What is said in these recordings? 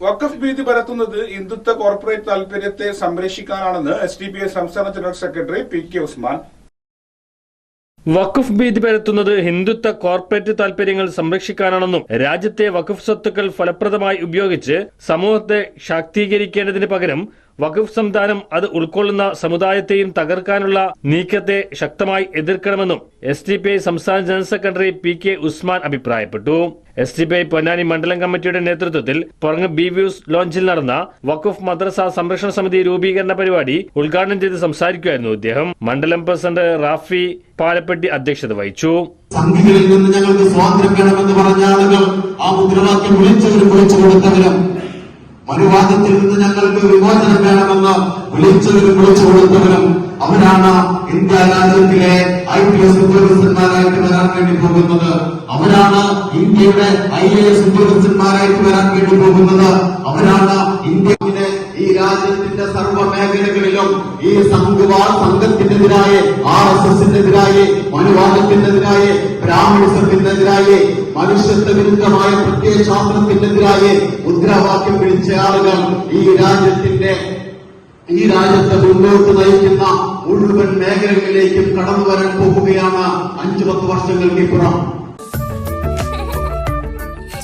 വഖഫ് ഭീതി പരത്തുന്നത് ഹിന്ദുത്വ കോർപ്പറേറ്റ് താൽപര്യത്തെ സംരക്ഷിക്കാനാണെന്ന് എസ് ഡി പി ഐ സംസ്ഥാന general secretary P K Usman. വഖഫ് ഭീതി പരത്തുന്നത് ഹിന്ദുത്വ കോർപ്പറേറ്റ് താൽപര്യങ്ങൾ സംരക്ഷിക്കാനാണെന്നും രാജ്യത്തെ വഖഫ് സ്വത്തുക്കൾ ഫലപ്രദമായി ഉപയോഗിച്ച് സമൂഹത്തെ ശാക്തീകരിക്കേണ്ടതിന് പകരം വഖഫ് സംവിധാനം അത് ഉൾക്കൊള്ളുന്ന സമുദായത്തെയും തകർക്കാനുള്ള നീക്കത്തെ ശക്തമായി എതിർക്കണമെന്നും എസ് ഡി പി ഐ സംസ്ഥാന general secretary P K Usman അഭിപ്രായപ്പെട്ടു. S D P I Ponnani മണ്ഡലം കമ്മിറ്റിയുടെ നേതൃത്വത്തിൽ പുറങ്ങ് ബി വ്യൂസ് ലോഞ്ചിൽ നടന്ന വഖഫ് മദ്രസ സംരക്ഷണ സമിതി രൂപീകരണ പരിപാടി ഉദ്ഘാടനം ചെയ്ത് സംസാരിക്കുകയായിരുന്നു അദ്ദേഹം മണ്ഡലം പ്രസിഡന്റ് റാഫി പാലപ്പെട്ടി അധ്യക്ഷത വഹിച്ചു. സംഘികളിൽ നിന്ന് ഞങ്ങൾക്ക് സ്വാതന്ത്ര്യം വേണമെന്ന് പറഞ്ഞ ആളുകൾ ആ മുദ്രാവാക്യം വിളിച്ചവരും വിളിച്ചു മനുവാദത്തിൽ നിന്ന് ഞങ്ങൾക്ക് വിമോചനം വേണമെന്ന് വിളിച്ചവരും വിളിച്ചു കൊടുത്തവരും അവരാണ് ഇന്ത്യ രാജ്യത്തിലെ ഐ പി എസ് ഉദ്യോഗസ്ഥന്മാരായിട്ട് വരാൻ വേണ്ടി പോകുന്നത്. അവരാണ് ഇന്ത്യയുടെ ഐ എ എസ് ഉദ്യോഗസ്ഥന്മാരായിട്ട് വരാൻ വേണ്ടി പോകുന്നത്. അവരാണ് ഇന്ത്യയിലെ ഈ രാജ്യത്തിന്റെ സർവ മേഖലകളിലും ഈ സംഘവാ സംഘത്തിനെതിരായി ആർ എസ് എസിനെതിരായി മനുവാദത്തിനെതിരായി ബ്രാഹ്മണിസത്തിനെതിരായി മനുഷ്യത്വ വിരുദ്ധമായ പ്രത്യയശാസ്ത്രത്തിനെതിരായി മുദ്രാവാക്യം വിളിച്ച ആളുകൾ ഈ രാജ്യത്തിന്റെ ഈ രാജ്യത്തെ മുന്നോട്ട് നയിക്കുന്ന മുഴുവൻ മേഖലകളിലേക്കും കടന്നു വരാൻ പോകുകയാണ് അഞ്ചു പത്ത് വർഷങ്ങൾക്ക് ഇപ്പുറം.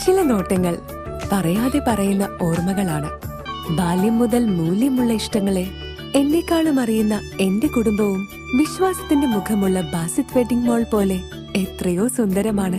ചില നോട്ടങ്ങൾ പറയാതെ പറയുന്ന ഓർമ്മകളാണ്. ബാല്യം മുതൽ മൂല്യമുള്ള ഇഷ്ടങ്ങളെ എന്നെക്കാളും അറിയുന്ന എന്റെ കുടുംബവും വിശ്വാസത്തിന്റെ മുഖമുള്ള ബാസിത് വെഡിംഗ് മോൾ പോലെ എത്രയോ സുന്ദരമാണ്.